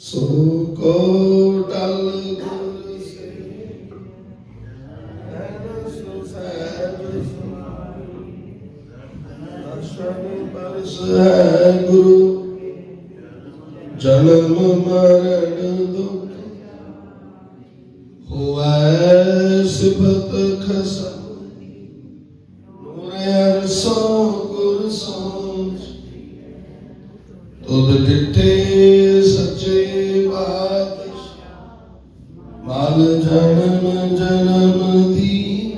ਸੋ ਕੋ ਟਲ ਗੁਰ ਸੇ ਸੋ ਸਹਿਜ ਦਰਸ਼ਨ ਪਰਸ ਹੈ ਗੁਰੂ ਜਨਮ ਮਰਨ ਦੁਖ ਹੋਐ ਸਿਫਤ ਖਸਮ ਨੂਰੇ ਅਰਸੋਂ ਮਲ ਜਨਮ ਜਨਮ ਦੀ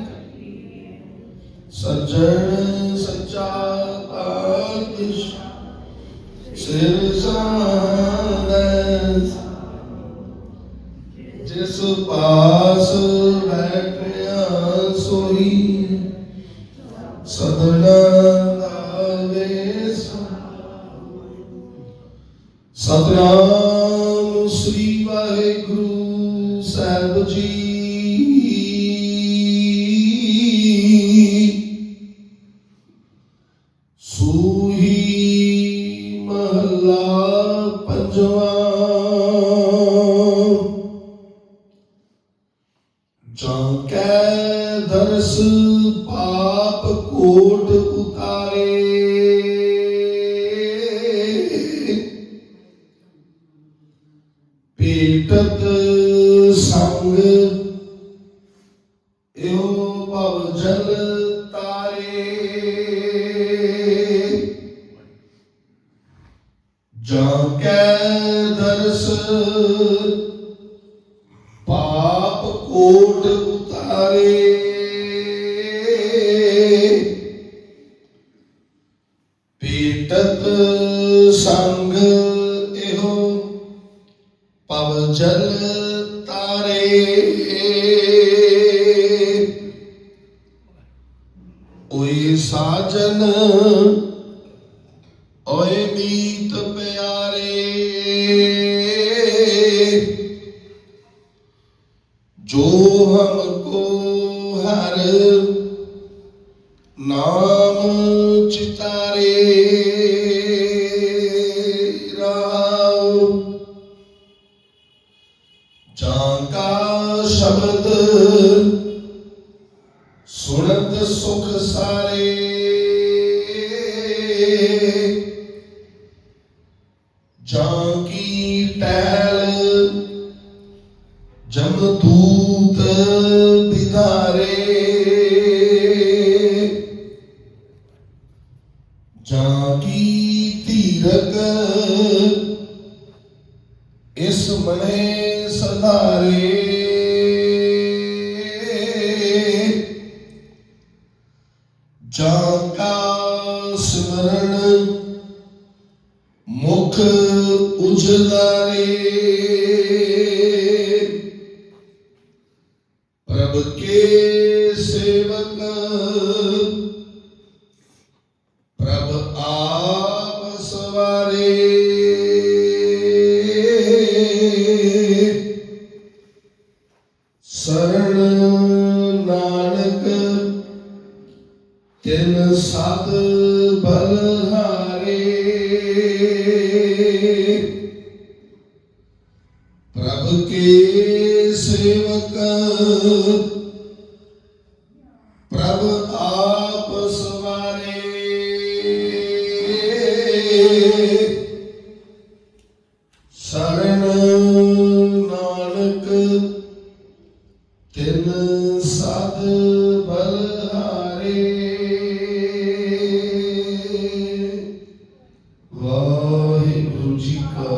ਸੱਜਣ ਸੱਚਾ ਪਾਤਸ਼ਾਹ ਸਿਰ ਸਾਰਸ ਜਿਸ ਪਾਸ ਬੈਠਿਆ ਸੋਈ। ਸਦਨਾ ਦਾ ਵੇਸ। ਸਤਨਾਮ ਸ੍ਰੀ ਵਾਹਿਗੁਰੂ। ਸਾਹਿਬ ਜੀ। ਸੂਹੀ ਮਹਲਾ ਪੰਜਵਾ। ਜਾਂ ਕੈ ਦਰਸ ਪਾਪ ਕੋਟ ਉਤਾਰੇ। ਪੀਟਤ ਸੰਗ। ਇਹੋ ਭਵ ਜਲ ਤਾਰੇ। ਜਾਂ ਕੈ ਦਰਸ, ਪਾਪ ਕੋਟ ਉਤਾਰੇ। ਪੀਟਤ ਸੰਗ ਇਹੋ ਪਵ ਜਲ ਓਏ ਸਾਜਨ ਓਏ ਮੀਤ ਪਿਆਰੇ। ਜੋ ਹਮ ਕੋ ਹਰ ਨਾਮ ਸੁਖ ਸਾਰੇ ਜਾਂ ਕੀ ਟੈਲ ਜਮਦੂਤ ਬਿਦਾਰੇ ਜਾਂ ਕੀ ਧੀਰਕ ਜਾਂ ਕਾ ਸਿਮਰਨ ਮੁਖ ਉਜਲਾਰੇ। ਪ੍ਰਭ ਕੇ ਸੇਵਕ ਪ੍ਰਭ ਆਪ ਸਵਾਰੇ। ਸਰਣ ਨਾਨਕ ਤਿਨ ਸਤ ਬਲਹਾਰੇ ਪ੍ਰਭ ਕੇ ਸੇਵਕ ਪ੍ਰਭ ਆਪ ਸਵਾਰੇ। ਸਰਣ ਨਾਨਕ ਤਿਨ